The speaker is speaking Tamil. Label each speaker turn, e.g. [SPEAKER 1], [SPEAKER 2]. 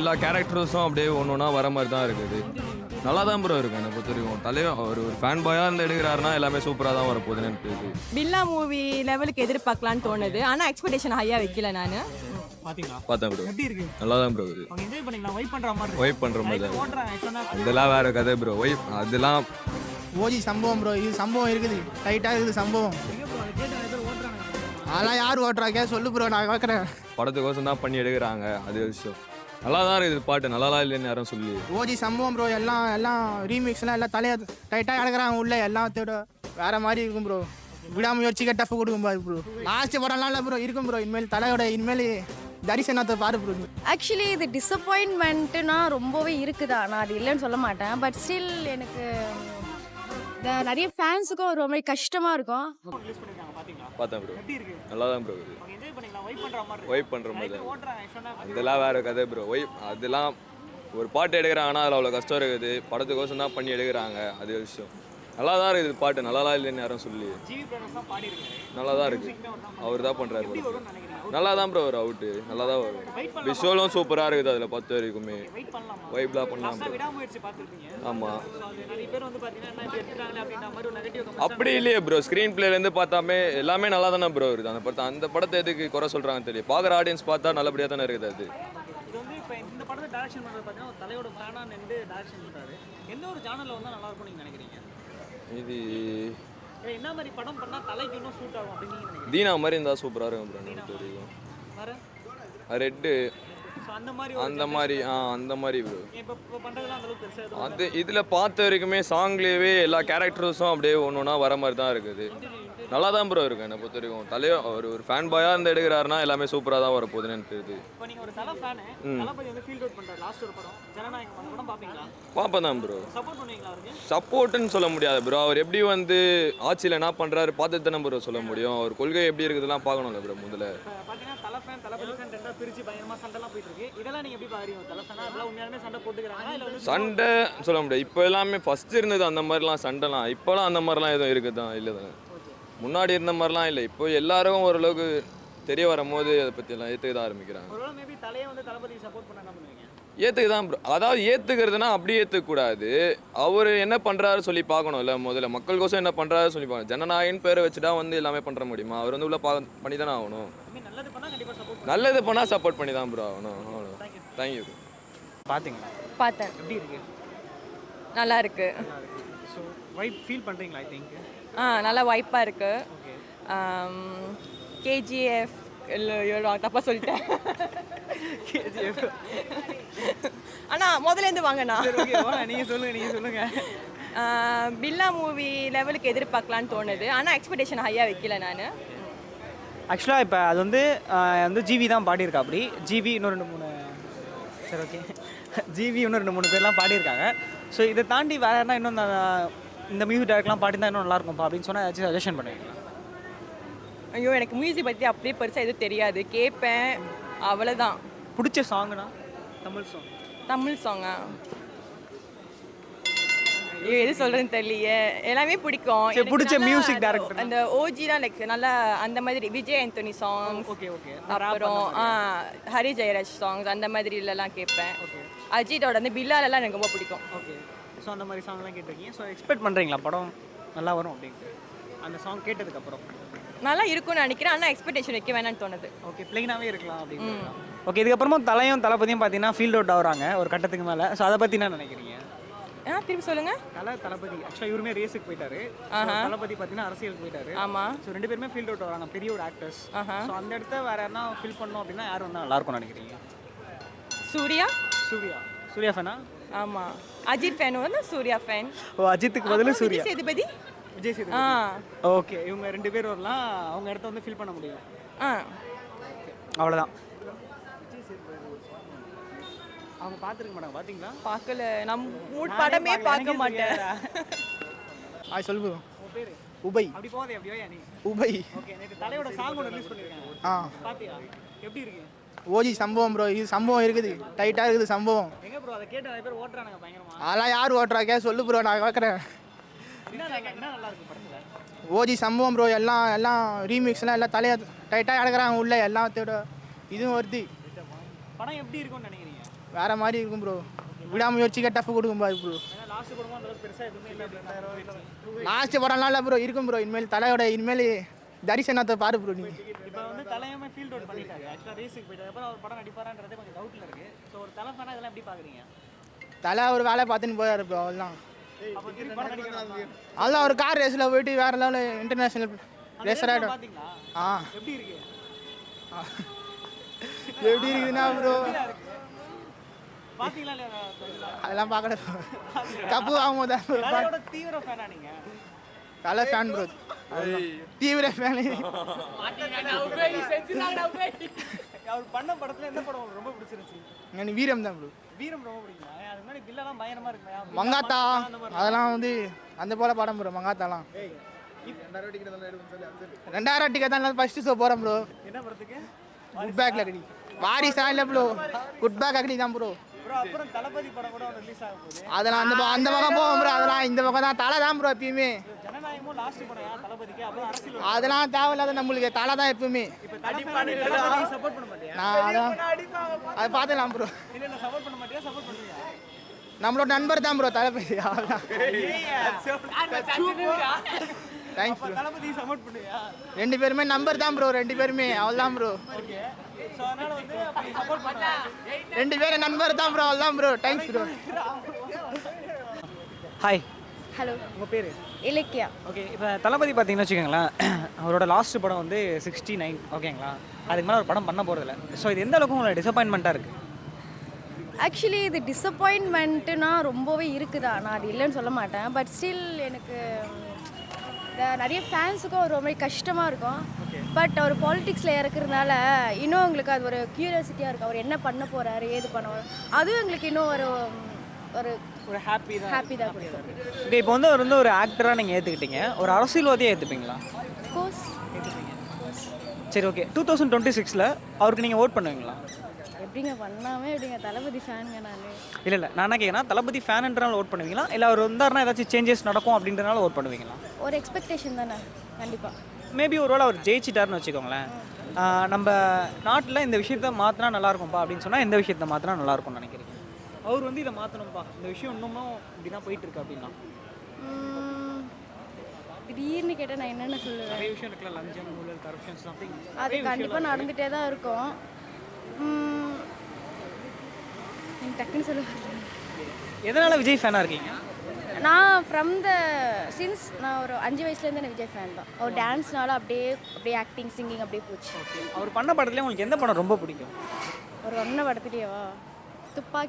[SPEAKER 1] எல்லா கேரக்டர்ஸும் அப்படியே ஒன்று ஒன்றா வர மாதிரி தான் இருக்குது. நல்லா தான் ப்ரோ இருக்கு என்னை பொறுத்த வரைக்கும். தலைவர் ஒரு ஒரு ஃபேன் பாயாக இருந்து எடுக்கிறாருன்னா எல்லாமே சூப்பராக தான் வரப்போகுதுன்னு எனக்கு தெரியுது.
[SPEAKER 2] பில்லா மூவி லெவலுக்கு எதிர்பார்க்கலான்னு தோணுது. ஆனால் எக்ஸ்பெக்டேஷன் ஹையாக வைக்கல நான்.
[SPEAKER 3] பாத்தீங்களா?
[SPEAKER 1] பார்த்தேன் ப்ரோ நல்லா தான் ப்ரோ இது
[SPEAKER 3] அவங்க என்ஜாய் பண்ணிக்கலாம். வைப் பண்ற மாதிரி இருக்கு.
[SPEAKER 1] ஒய்ப் பண்ணுற மாதிரி தான். அதெல்லாம் வேற கதை ப்ரோ ஒய்ப் அதெல்லாம்
[SPEAKER 4] ஓஜி சம்பவம் ப்ரோ இது சம்பவம் இருக்குது. டைட்டாக இருக்குது சம்பவம். அதெல்லாம் யார் ஓட்டுறாங்க? சொல்லு ப்ரோ நான் கேட்குறேன்
[SPEAKER 1] படத்துக்கோசம் தான் பண்ணி எடுக்கிறாங்க. அது விஷயம் நல்லா தான் இருக்குது பாட்டு. நல்லா தான் இல்லைன்னு யாரும் சொல்லி.
[SPEAKER 4] ஓஜி சம்பவம் ப்ரோ எல்லாம் எல்லாம் ரீமிக்ஸ்லாம் எல்லாம் தலையை டைட்டாக கிடக்குறாங்க உள்ள. எல்லாத்தோட வேற மாதிரி இருக்கும் ப்ரோ விடாமுயற்சிக்கு டஃப் கொடுக்கும் பாரு ப்ரோ லாஸ்ட் படம்லாம் இல்லை ப்ரோ இருக்கும் ப்ரோ இனிமேல் தலையோட இனிமேல் தரிசனத்தை பாரு ப்ரோ
[SPEAKER 5] ஆக்சுவலி இது டிசப்பாயின்மெண்ட்டுனா ரொம்பவே இருக்குதா? நான் அது இல்லைன்னு சொல்ல மாட்டேன். பட் ஸ்டில் எனக்கு நிறைய ஃபேன்ஸுக்கும் ஒரு மாதிரி கஷ்டமாக இருக்கும்.
[SPEAKER 3] ரிலீஸ் பண்ணிருக்காங்க பாத்தீங்களா
[SPEAKER 1] பார்த்தேன் ப்ரோ நல்லா தான் ப்ரோ ஒய்ப் பண்ணுற மாதிரி அதெல்லாம் வேற கதை ப்ரோ ஒய்ப் அதெல்லாம் ஒரு பாட்டு எடுக்கிறாங்கன்னா அதில் அவ்வளோ கஷ்டம் இருக்குது. படத்துக்கோசம் தான் பண்ணி எடுக்கிறாங்க அது விஷயம். நல்லா தான் இருக்குது பாட்டு. நல்லா தான் இல்லைன்னு யாரும் சொல்லி நல்லா தான் இருக்குது அவர் தான் பண்ணுறாரு நல்லா தான் ப்ரோ வரும் அவுட்டு நல்லா தான் வரும் விஷுவலும் சூப்பராக இருக்குது அதில் பத்து வரைக்குமே. வைப்லாம் பண்ணலாம் ஆமாம் அப்படி இல்லையே ப்ரோ ஸ்க்ரீன் பிளேலேருந்து பார்த்தாமே எல்லாமே நல்லா தானே ப்ரோ இருக்குது. அந்த படத்தை அந்த படத்தை எதுக்கு குறை சொல்கிறாங்கன்னு தெரியும் பார்க்குற ஆடியன்ஸ் பார்த்தா நல்லபடியாக தானே இருக்குது அது.
[SPEAKER 3] இது வந்து இப்போ இந்த படத்தை டைரக்ஷன் பண்ணுறது பார்த்தீங்கன்னா ஒரு தலையோட ஃபேனாக நின்று டைரக்ஷன் பண்ணுறாரு எந்த ஒரு ஜானலில் வந்தால் நல்லா இருக்கும்னு நீங்கள் நினைக்கிறீங்க?
[SPEAKER 1] இது
[SPEAKER 3] ஏன் என்ன மாதிரி படம் பண்ணால் தலைக்கு இன்னும் சூட் ஆகும் அப்படின்னு
[SPEAKER 1] தீனா மாதிரி இருந்தால் சூப்பராக இருக்கும் ப்ரோ எனக்கு தெரியும். ரெட்டு
[SPEAKER 3] அந்த மாதிரி
[SPEAKER 1] அந்த மாதிரி ஆ அந்த மாதிரி ப்ரோ அது இதில் பார்த்த வரைக்குமே சாங்லேயே எல்லா கேரக்டர்ஸும் அப்படியே ஒன்று ஒன்றா வர மாதிரி தான் இருக்குது. நல்லா தான் ப்ரோ இருக்கு என்னை பொறுத்த வரைக்கும் தலைவர் ஒரு ஒரு ஃபேன் பாயாக இருந்து எடுக்கிறாருன்னா எல்லாமே சூப்பராக தான் வரப்போகுதுன்னு எனக்கு தெரியுது. பார்ப்பேன் தான் ப்ரோ சப்போர்ட்டுன்னு சொல்ல முடியாது ப்ரோ அவர் எப்படி வந்து ஆட்சியில் என்ன பண்ணுறாரு பார்த்துட்டு தானே ப்ரோ சொல்ல முடியும். அவர் கொள்கை எப்படி இருக்குதுலாம் பார்க்கணும்ல ப்ரோ முதல்ல.
[SPEAKER 3] பிரித்து சண்டை
[SPEAKER 1] சொல்ல முடியாது. இப்போ எல்லாமே ஃபஸ்ட் இருந்தது அந்த மாதிரிலாம் சண்டைலாம். இப்போலாம் அந்த மாதிரிலாம் எதுவும் இருக்குது? தான் இல்லை தானே. முன்னாடி இருந்த மாதிரிலாம் இல்லை. இப்போ எல்லாரும் ஓரளவுக்கு தெரிய வரும்போது அதை பற்றியெல்லாம் ஏற்றுக்க தான் ஆரம்பிக்கிறாங்க.
[SPEAKER 3] ஒருவேளை மேபி தலையை வந்து தளபதி சப்போர்ட் பண்ண என்ன பண்ணுவீங்க
[SPEAKER 1] ஏற்றுக்க தான் ப்ரோ அதாவது ஏற்றுக்கிறதுனா அப்படியே ஏற்றுக்கூடாது அவர் என்ன பண்ணுறாரு சொல்லி பார்க்கணும்ல முதல்ல. மக்களுக்கோசம் என்ன பண்ணுறாரு சொல்லி பார்க்கணும். ஜனநாயகன் பேரை வச்சுட்டா வந்து எல்லாமே பண்ணுற முடியுமா? அவர் வந்து உள்ள பா பண்ணி தானே ஆகணும்
[SPEAKER 3] நல்லது பண்ணால் சப்போர்ட்
[SPEAKER 1] நல்லது பண்ணால் சப்போர்ட் பண்ணி தான் ப்ரோ ஆகணும். அவ்வளோ தேங்க்யூ
[SPEAKER 3] பார்த்தீங்களா
[SPEAKER 2] பார்த்தேன்.
[SPEAKER 3] எப்படி இருக்கு?
[SPEAKER 2] நல்லா இருக்கு.
[SPEAKER 3] ஸோ வைப் ஃபீல் பண்ணுறீங்களா ஐ திங்க்
[SPEAKER 2] ஆ நல்லா வைப்பாக இருக்கு.
[SPEAKER 3] ஓகே
[SPEAKER 2] கேஜிஎஃப் இல்லை தப்பாக சொல்லிட்டேன்.
[SPEAKER 3] கேஜிஎஃப்
[SPEAKER 2] ஆனால் முதலேருந்து வாங்கண்ணா
[SPEAKER 3] நீங்கள் சொல்லுங்கள் நீங்கள் சொல்லுங்கள்
[SPEAKER 2] பில்லா மூவி லெவலுக்கு எதிர்பார்க்கலான்னு தோணுது. ஆனால் எக்ஸ்பெக்டேஷன் ஹையாக வைக்கல நான்.
[SPEAKER 3] ஆக்சுவலாக இப்போ அது வந்து வந்து ஜிவி தான் பாடியிருக்கா அப்படி ஜிவி இன்னும் ரெண்டு மூணு சரி ஓகே ஜிவி இன்னும் ரெண்டு மூணு பேர்லாம் பாடியிருக்காங்க. ஸோ இதை தாண்டி வேறு யாருனா இன்னும் இந்த- மியூசிக் டேரக்ட்லாம் பாடினா இன்னும் நல்லாயிருக்கும்ப்பா அப்படின்னு சொன்னால் ஏதாச்சும் சஜஷன் பண்ணுவீங்களா
[SPEAKER 2] ஐயோ எனக்கு மியூசிக் பற்றி அப்படியே பெருசாக எதுவும் தெரியாது. கேட்பேன். அவ்வளோதான்
[SPEAKER 3] பிடிச்ச சாங்குனா தமிழ் சாங்
[SPEAKER 2] தமிழ் சாங்கா ஐயோ எது சொல்கிறேன்னு தெரியலையே. எல்லாமே பிடிக்கும்.
[SPEAKER 3] சரி, பிடிச்ச
[SPEAKER 2] நல்லா
[SPEAKER 3] music
[SPEAKER 2] அந்த-
[SPEAKER 3] director னா?
[SPEAKER 2] அந்த ஓஜிலாம் லைக் நல்லா அந்த மாதிரி Vijay Antony songs
[SPEAKER 3] okay okay.
[SPEAKER 2] அப்புறம் ஆ ஹரி ஜெயராஜ் சாங்ஸ் அந்த மாதிரிலலாம் கேட்பேன். அஜித்தோட வந்து பில்லாலெல்லாம் எனக்கு ரொம்ப பிடிக்கும்.
[SPEAKER 3] ஓகே. ஸோ அந்த மாதிரி சாங்லாம் கேட்டிருக்கீங்க. ஸோ எக்ஸ்பெக்ட் பண்ணுறீங்களா படம் நல்லா வரும் அப்படின்ட்டு. அந்த சாங் கேட்டதுக்கப்புறம்.
[SPEAKER 2] நல்லா இருக்கும்னு நினைக்கிறேன். ஆனால் எக்ஸ்பெக்டேஷன் வைக்க வேணாம்னு தோணுது.
[SPEAKER 3] ஓகே பிளெயினாகவே இருக்கலாம் அப்படின்னு ஓகே இதுக்கப்புறமா தலையும் தளபதியும் பார்த்தீங்கன்னா ஃபீல்ட் அவுட் ஆகுறாங்க. ஒரு கட்டத்துக்கு மேலே. ஸோ அதை பற்றி என்ன நினைக்கிறீங்க?
[SPEAKER 2] ஆ திருப்பி சொல்லுங்க.
[SPEAKER 3] தலை தளபதி. ஆக்சுவலாக இவருமே ரேஸுக்கு போயிட்டாரு. தளபதி பார்த்தீங்கன்னா அரசியலுக்கு போயிட்டாரு.
[SPEAKER 2] ஆமாம்
[SPEAKER 3] ஸோ ரெண்டு பேருமே ஃபீல்ட் அவுட் வராங்க பெரிய ஒரு ஆக்டர்ஸ். ஸோ அந்த இடத்த வேற யாருன்னா ஃபில் பண்ணோம் அப்படின்னா யார் வந்தால் நல்லா இருக்கும்னு நினைக்கிறீங்க?
[SPEAKER 2] சூர்யா?
[SPEAKER 3] சூர்யா. சூர்யா ஃபேனா
[SPEAKER 2] ஆமாம் அஜித் ஃபேன் வந்து சூர்யா ஃபேன்
[SPEAKER 3] ஓ அஜித்துக்கு பதிலு சூர்யா.
[SPEAKER 2] சேதுபதி.
[SPEAKER 3] விஜய் சேது
[SPEAKER 2] ஆ.
[SPEAKER 3] ஓகே இவங்க ரெண்டு பேர் வரலாம். அவங்க இடத்த வந்து ஃபில் பண்ண முடியும்
[SPEAKER 2] ஆ.
[SPEAKER 3] அவ்வளோதான் அவங்க பார்த்துருக்க மாட்டாங்க பார்த்தீங்களா
[SPEAKER 2] பார்க்கல நம் மூட் படமே பார்க்க மாட்டேன்.
[SPEAKER 4] ஆ சொல்லு ப்ரோ? உபை.
[SPEAKER 3] அப்படி போதே அப்படியே நீ?
[SPEAKER 4] உபை.
[SPEAKER 3] ஓகே நேற்று தலையோட சாங் ஒன்று ரிலீஸ் பண்ணியிருக்காங்க
[SPEAKER 4] ஆ.
[SPEAKER 3] பாத்தியா? எப்படி இருக்கு?
[SPEAKER 4] ஓஜி சம்பவம் ப்ரோ இது சம்பவம் இருக்குது. டைட்டாக இருக்குது சம்பவம்.
[SPEAKER 3] எங்க ப்ரோ அதை கேட்டு நிறைய பேர் ஓட்டுறானுங்க பயங்கரமா.
[SPEAKER 4] அதெல்லாம் யார் ஓட்டுறாங்க சொல்லு ப்ரோ நான் கேட்குறேன்
[SPEAKER 3] படத்துல?
[SPEAKER 4] ஓஜி சம்பவம் ப்ரோ எல்லாம் எல்லாம் ரீமிக்ஸ்லாம் எல்லாம் தலையை டைட்டாக கிடக்குறாங்க உள்ள எல்லாத்தோட இதுவும் வருது.
[SPEAKER 3] படம் எப்படி இருக்கும்னு நினைக்கிறீங்க?
[SPEAKER 4] வேற மாதிரி இருக்கும் ப்ரோ விடாமுயற்சிக்கு டஃப் கொடுக்கும் பாரு ப்ரோ
[SPEAKER 3] லாஸ்ட்
[SPEAKER 4] படம்லாம் இல்லை ப்ரோ இருக்கும் ப்ரோ இனிமேல் தலையோட இனிமேல் தரிசனத்தை பாரு ப்ரோ நீ.
[SPEAKER 3] தலையாம ஃபீல்ட் அவுட் பண்ணிட்டாங்க ஆக்சுவலாக ரேஸுக்கு போயிட்டு அப்புறம் அவர் படம் நடிப்பாரான்றதே கொஞ்சம் டவுட்டில் இருக்கு. ஸோ ஒரு தலை ஃபேனாக இதெல்லாம் எப்படி பார்க்குறீங்க
[SPEAKER 4] தலை ஒரு வேலை பார்த்துன்னு போயாரு ப்ரோ அவ்வளோதான் அதான் ஒரு கார் ரேஸில் போயிட்டு வேற லெவலில் இன்டர்நேஷனல் ஆகிடும் ஆ.
[SPEAKER 3] எப்படி இருக்கு?
[SPEAKER 4] எப்படி இருக்குதுன்னா ப்ரோ அதெல்லாம் பார்க்கல பாக்க-
[SPEAKER 3] தலையோட தீவிர ஃபேனா நீங்க?
[SPEAKER 4] தலை ஃபேன் ப்ரோ தீவிர ஃபேனு
[SPEAKER 3] அவர் பண்ண படத்துல எந்த படம் ரொம்ப பிடிச்சிருந்துச்சு?
[SPEAKER 4] எனக்கு வீரம் தான் ப்ரோ
[SPEAKER 3] வீரம் ரொம்ப பிடிக்குமா? அதுக்கு முன்னாடி பில்லெல்லாம் பயங்கரமா இருக்குமா.
[SPEAKER 4] மங்காத்தா. அதெல்லாம் வந்து அந்த போல படம் ப்ரோ மங்காத்தாலாம். ரெண்டாயிரம் டிக்கெட் தான் ஃபர்ஸ்ட் ஷோ போகிறேன் ப்ரோ
[SPEAKER 3] என்ன படத்துக்கு?
[SPEAKER 4] குட் பேக்கில் கடி வாரிசா இல்லை ப்ரோ குட் பேக் அக்கடி தான் ப்ரோ
[SPEAKER 3] ப்ரோ அப்புறம் தளபதி படம் கூட ரிலீஸ் ஆக போகுது.
[SPEAKER 4] அதெல்லாம் அந்த அந்த பக்கம் போவோம் ப்ரோ அதெல்லாம் இந்த பக்கம் தான். தலை தான் ப்ரோ எப்பயுமே. அதெல்லாம் தேவையில்லாத நம்மளுக்கு தலை தான் எப்பவுமே.
[SPEAKER 3] இப்போ தளபதி சப்போர்ட் பண்ண மாட்டியா?
[SPEAKER 4] நான் அதான். அதை பார்த்துக்கலாம் ப்ரோ
[SPEAKER 3] இல்ல இல்ல சப்போர்ட் பண்ண மாட்டியா? சப்போர்ட் பண்ணுவியா?
[SPEAKER 4] நம்மளோட நண்பர் தான் ப்ரோ தளபதி. அவ்வளோதான் தேங்க்ஸ் ப்ரோ ரெண்டு பேருமே நம்பர் தான் ப்ரோ ரெண்டு பேருமே. அவ்வளோதான் ப்ரோ ரெண்டு பேரும் நண்பர் தான் ப்ரோ அவ்வளோதான் bro thanks bro
[SPEAKER 3] hi
[SPEAKER 5] hello
[SPEAKER 3] உங்கள் பேர்?
[SPEAKER 5] இலக்கியா.
[SPEAKER 3] ஓகே இப்போ தளபதி பார்த்தீங்கன்னு வச்சுக்கோங்களேன் அவரோட லாஸ்ட் படம் வந்து சிக்ஸ்டி நைன் ஓகேங்களா அதுக்கு மேலே ஒரு படம் பண்ண போகிறதில்ல ஸோ இது எந்த அளவுக்கு உங்களுக்கு டிசப்பாயின்மெண்ட்டாக இருக்குது
[SPEAKER 5] ஆக்சுவலி இது டிசப்பாயின்மெண்ட்டுனா ரொம்பவே இருக்குதா? நான் அது இல்லைன்னு சொல்ல மாட்டேன். பட் ஸ்டில் எனக்கு நிறைய ஃபேன்ஸுக்கும் ஒரு மாதிரி கஷ்டமாக இருக்கும். பட் அவர் பாலிடிக்ஸில் இறக்குறதுனால இன்னும் எங்களுக்கு அது ஒரு க்யூரியாசிட்டியாக இருக்கும். அவர் என்ன பண்ண போகிறாரு ஏது பண்ண. அதுவும் எங்களுக்கு இன்னும் ஒரு ஒரு
[SPEAKER 3] ஒரு ஹாப்பி தான்.
[SPEAKER 5] ஹாப்பி தான் கொடுக்கும்.
[SPEAKER 3] ஓகே இப்போ வந்து அவர் வந்து ஒரு ஆக்டராக நீங்கள் ஏற்றுக்கிட்டீங்க ஒரு அரசியல்வாதியாக ஏற்றுப்பீங்களா
[SPEAKER 5] கோர்ஸ்
[SPEAKER 3] சரி ஓகே. டூ தௌசண்ட் டுவெண்ட்டி சிக்ஸில் அவருக்கு நீங்கள் ஓட் பண்ணுவீங்களா?
[SPEAKER 5] எப்படிங்க பண்ணாமே எப்படிங்க? தளபதி ஃபேனுங்க நான்.
[SPEAKER 3] இல்லை இல்லை. நான் என்ன கேட்குறேன் தளபதி ஃபேனுன்றனால ஓட் பண்ணுவீங்களா? இல்லை அவர் வந்தாருன்னா ஏதாச்சும் சேஞ்சஸ் நடக்கும் அப்படின்றனால ஓட் பண்ணுவீங்களா?
[SPEAKER 5] ஒரு எக்ஸ்பெக்டேஷன் தானே கண்டிப்பாக
[SPEAKER 3] மேபி ஒருவேளை அவர் ஜெயிச்சிட்டாருன்னு வச்சுக்கோங்களேன். நம்ம நாட்டில் இந்த விஷயத்த மாற்றினா நல்லாயிருக்கும்ப்பா அப்படின்னு சொன்னால் எந்த விஷயத்த மாற்றினா நல்லாயிருக்கும்னு நினைக்கிறீங்க? அவர் வந்து இதை மாற்றணும்ப்பா இந்த விஷயம் இன்னமும் இப்படி தான் போயிட்டுருக்கு அப்படின்னா.
[SPEAKER 5] திடீர்னு கேட்டால் நான் என்னென்ன சொல்லுவேன்?
[SPEAKER 3] நிறைய விஷயம் இருக்குல்ல லஞ்சம் ஊழல் கரப்ஷன் சம்திங்
[SPEAKER 5] அது கண்டிப்பாக நடந்துகிட்டே தான் இருக்கும். எனக்கு டக்குன்னு சொல்ல வரல.
[SPEAKER 3] எதனால் விஜய் ஃபேனாக இருக்கீங்க?
[SPEAKER 5] நான் ஃப்ரம் த சின்ஸ் நான் ஒரு அஞ்சு வயசுலேருந்து எனக்கு விஜய் ஃபேன் தான். அவர் டான்ஸ்னால அப்படியே அப்படியே ஆக்டிங் சிங்கிங் அப்படியே போச்சு.
[SPEAKER 3] அவர் பண்ண படத்துல உங்களுக்கு எந்த படம் ரொம்ப பிடிக்கும்?
[SPEAKER 5] ஒரு ஒன்றை படத்துலேயேவா? துப்பாக்கி